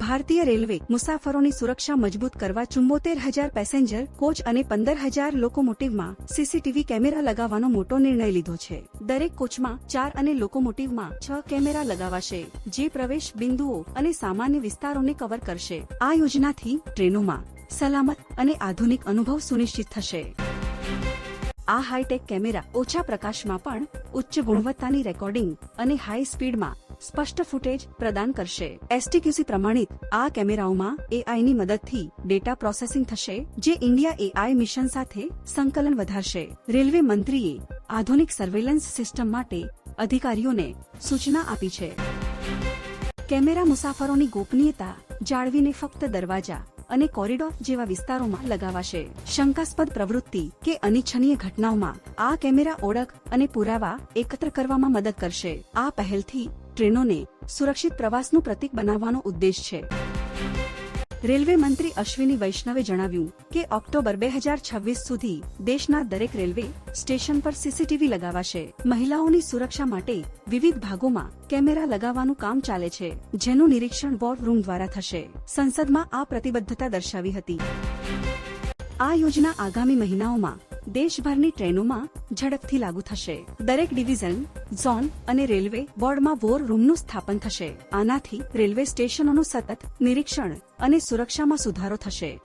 ભારતીય રેલવે મુસાફરોની સુરક્ષા મજબૂત કરવા ચુંબોતેર હજાર પેસેન્જર, કોચ અને પંદર હજાર લોકોમોટિવમાં સીસીટીવી કેમેરા લગાવવાનો મોટો નિર્ણય લીધો છે. દરેક કોચમાં ચાર અને લોકોમોટિવમાં છ કેમેરા લગાવાશે, જે પ્રવેશ બિંદુઓ અને સામાન્ય વિસ્તારોને કવર કરશે. આ યોજનાથી ટ્રેનોમાં સલામત અને આધુનિક અનુભવ સુનિશ્ચિત થશે. આ હાઈટેક કેમેરા ઓછા પ્રકાશમાં પણ ઉચ્ચ ગુણવત્તાની રેકોર્ડિંગ અને હાઈ સ્પીડમાં સ્પષ્ટ ફૂટેજ પ્રદાન કરશે. એસટીક્યુસી પ્રમાણિત આ કેમેરાઓમાં એઆઈની મદદથી ડેટા પ્રોસેસિંગ થશે, જે ઇન્ડિયા એઆઈ મિશન સાથે સંકલન વધારશે. રેલવે મંત્રીએ આધુનિક સર્વેલન્સ સિસ્ટમ માટે અધિકારીઓને સૂચના આપી છે. કેમેરા મુસાફરોની ગોપનીયતા જાળવીને ફક્ત દરવાજા અને કોરિડોર જેવા વિસ્તારોમાં લગાવાશે. શંકાસ્પદ પ્રવૃત્તિ કે અનિચ્છનીય ઘટનાઓમાં આ કેમેરા ઓળખ અને પુરાવા એકત્ર કરવામાં મદદ કરશે. આ પહેલથી ટ્રેનોને સુરક્ષિત પ્રવાસનું પ્રતીક બનાવવાનો ઉદ્દેશ છે. રેલવે મંત્રી અશ્વિની વૈષ્ણવે જણાવ્યું કે ઓક્ટોબર બે હજાર છવ્વીસ સુધી દેશના દરેક રેલવે સ્ટેશન પર સીસીટીવી લગાવાશે. મહિલાઓની સુરક્ષા માટે વિવિધ ભાગોમાં કેમેરા લગાવવાનું કામ ચાલે છે, જેનું નિરીક્ષણ વોર રૂમ દ્વારા થશે. સંસદમાં આ પ્રતિબદ્ધતા દર્શાવી હતી. આ યોજના આગામી મહિનાઓમાં દેશભરની ટ્રેનોમાં ઝડપથી લાગુ થશે. દરેક ડિવિઝન, ઝોન અને રેલવે બોર્ડમાં વોર રૂમનું સ્થાપન થશે. આનાથી રેલવે સ્ટેશનોનું સતત નિરીક્ષણ અને સુરક્ષામાં સુધારો થશે.